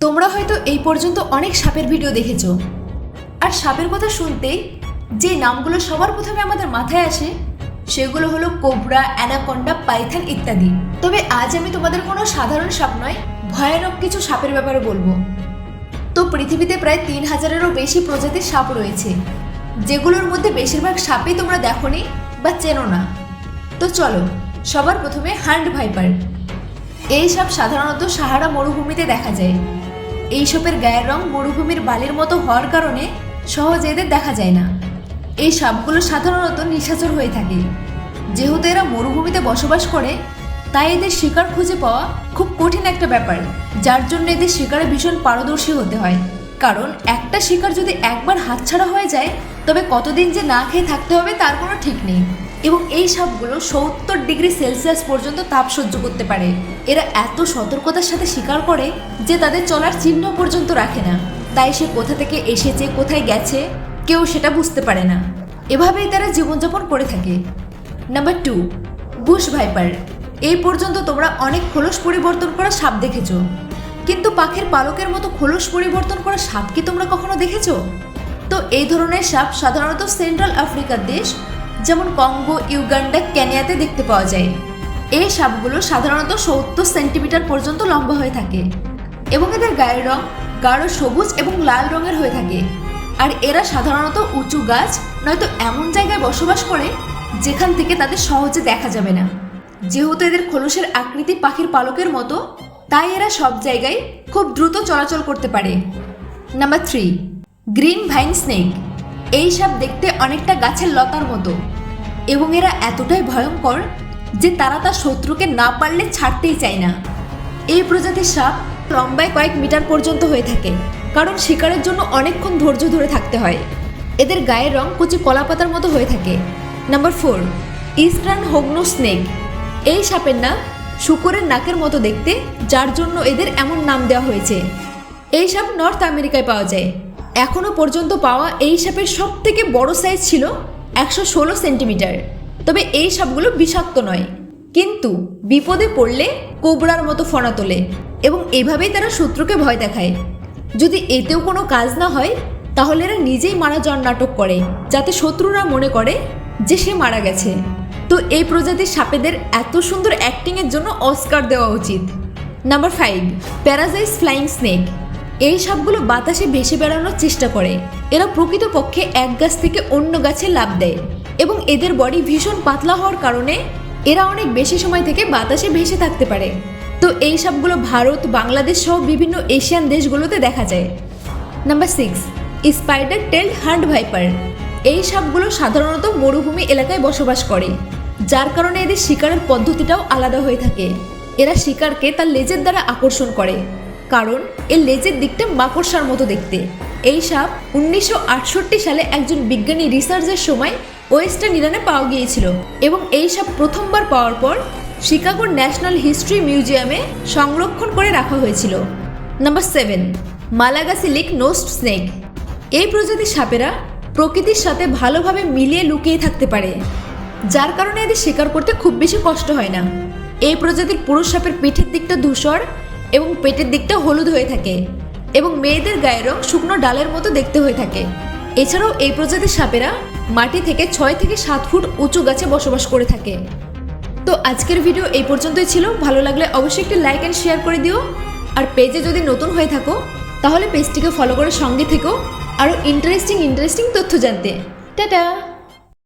তোমরা হয়তো এই পর্যন্ত অনেক সাপের ভিডিও দেখেছ। আর সাপের কথা শুনতেই যে নামগুলো সবার প্রথমে আমাদের মাথায় আসে, সেগুলো হলো কোবরা, অ্যানাকন্ডা, পাইথন ইত্যাদি। তবে আজ আমি তোমাদের কোনো সাধারণ সাপ নয়, ভয়ানক কিছু সাপের ব্যাপারে বলব। তো পৃথিবীতে প্রায় তিন হাজারেরও বেশি প্রজাতির সাপ রয়েছে, যেগুলোর মধ্যে বেশিরভাগ সাপই তোমরা দেখোনি বা চেনো না। তো চলো, সবার প্রথমে হ্যান্ড ভাইপার। এই সাপ সাধারণত সাহারা মরুভূমিতে দেখা যায়। এই গায়ের রং মরুভূমির বালির মতো হওয়ার কারণে সহজে এদের দেখা যায় না। এই সাপগুলো সাধারণত নিশাচর হয়ে থাকে। যেহেতু এরা মরুভূমিতে বসবাস করে, তাই এদের শিকার খুঁজে পাওয়া খুব কঠিন একটা ব্যাপার, যার জন্য এদের শিকারে ভীষণ পারদর্শী হতে হয়। কারণ একটা শিকার যদি একবার হাতছাড়া হয়ে যায়, তবে কতদিন যে না খেয়ে থাকতে হবে তার কোনো ঠিক নেই। এবং এই সাপগুলো সত্তর ডিগ্রি সেলসিয়াস পর্যন্ত তাপ সহ্য করতে পারে। এরা এত সতর্কতার সাথে শিকার করে যে তাদের চলার চিহ্ন পর্যন্ত রাখে না। তাই সে কোথা থেকে এসেছে, কোথায় গেছে, কেউ সেটা বুঝতে পারে না। এভাবেই তারা জীবনযাপন করে থাকে। Number two, bush viper. এই পর্যন্ত তোমরা অনেক খোলস পরিবর্তন করা সাপ দেখেছ। কিন্তু পাখির পালকের মতো খোলস পরিবর্তন করা সাপ কি তোমরা কখনো দেখেছ? তো এই ধরনের সাপ সাধারণত সেন্ট্রাল আফ্রিকার দেশ যেমন কঙ্গো, ইউগান্ডা ক্যানিয়াতে দেখতে পাওয়া যায়। এই সাপগুলো সাধারণত সত্তর সেন্টিমিটার পর্যন্ত লম্বা হয়ে থাকে এবং এদের গায়ের রং গাঢ় সবুজ এবং লাল রঙের হয়ে থাকে। আর এরা সাধারণত উঁচু গাছ, নয়তো এমন জায়গায় বসবাস করে যেখান থেকে তাদের সহজে দেখা যাবে না। যেহেতু এদের খোলসের আকৃতি পাখির পালকের মতো, তাই এরা সব জায়গায় খুব দ্রুত চলাচল করতে পারে। Number three, green vine snake. এই সাপ দেখতে অনেকটা গাছের লতার মতো। এবং এরা এতটাই ভয়ঙ্কর যে তারা তার শত্রুকে না পারলে ছাড়তেই চায় না। এই প্রজাতির সাপ লম্বায় কয়েক মিটার পর্যন্ত হয়ে থাকে, কারণ শিকারের জন্য অনেকক্ষণ ধৈর্য ধরে থাকতে হয়। এদের গায়ের রং কচি কলাপাতার মতো হয়ে থাকে। Number four, eastern hognose snake. এই সাপের নাম শুকরের নাকের মতো দেখতে, যার জন্য এদের এমন নাম দেওয়া হয়েছে। এই সাপ নর্থ আমেরিকায় পাওয়া যায়। এখনও পর্যন্ত পাওয়া এই সাপের সব থেকে বড় সাইজ ছিল একশো ষোলো সেন্টিমিটার তবে এই সাপগুলো বিষাক্ত নয়। কিন্তু বিপদে পড়লে কোবরার মতো ফনা তোলে এবং এভাবেই তারা শত্রুকে ভয় দেখায়। যদি এতেও কোনো কাজ না হয়, তাহলে এরা নিজেই মারা যাওয়ার নাটক করে, যাতে শত্রুরা মনে করে যে সে মারা গেছে। তো এই প্রজাতির সাপেদের এত সুন্দর অ্যাক্টিংয়ের জন্য অস্কার দেওয়া উচিত। Number five paradise flying snake এই সাপগুলো বাতাসে ভেসে বেড়ানোর চেষ্টা করে। এরা প্রকৃতপক্ষে এক গাছ থেকে অন্য গাছে লাভ দেয় এবং এদের বডি ভীষণ পাতলা হওয়ার কারণে এরা অনেক বেশি সময় থেকে বাতাসে ভেসে থাকতে পারে। তো এই সাপগুলো ভারত, বাংলাদেশ সহ বিভিন্ন এশিয়ান দেশগুলোতে দেখা যায়। Number six, spider tail horned viper. এই সাপগুলো সাধারণত মরুভূমি এলাকায় বসবাস করে, যার কারণে এদের শিকারের পদ্ধতিটাও আলাদা হয়ে থাকে। এরা শিকারকে তার লেজের দ্বারা আকর্ষণ করে। কারণ এর লেজের দিকটা মাকড়সার মতো দেখতে। এই সাপ উনিশশো আটষট্টি সালে একজন বিজ্ঞানী রিসার্চের সময় ওয়েস্টার্ন ইরানে পাওয়া গিয়েছিল এবং এই সাপ প্রথমবার পাওয়ার পর শিকাগোর ন্যাশনাল হিস্ট্রি মিউজিয়ামে সংরক্ষণ করে রাখা হয়েছিল। Number seven Malagasy Malagasy leaf nosed snake. এই প্রজাতির সাপেরা প্রকৃতির সাথে ভালোভাবে মিলিয়ে লুকিয়ে থাকতে পারে, যার কারণে এদের শিকার করতে খুব বেশি কষ্ট হয় না। এই প্রজাতির পুরুষ সাপের পিঠের দিকটা ধূসর এবং পেটের দিকটা হলুদ হয়ে থাকে এবং মেয়েদের গায়ের রং শুকনো ডালের মতো দেখতে হয়ে থাকে। এছাড়াও এই প্রজাতির সাপেরা মাটি থেকে ছয় থেকে সাত ফুট উঁচু গাছে বসবাস করে থাকে। তো আজকের ভিডিও এই পর্যন্তই ছিল। ভালো লাগলে অবশ্যই একটি লাইক অ্যান্ড শেয়ার করে দিও। আর পেজে যদি নতুন হয়ে থাকো, তাহলে পেজটিকে ফলো করে সঙ্গে থেকো। আরও ইন্টারেস্টিং ইন্টারেস্টিং তথ্য জানতে। টাটা!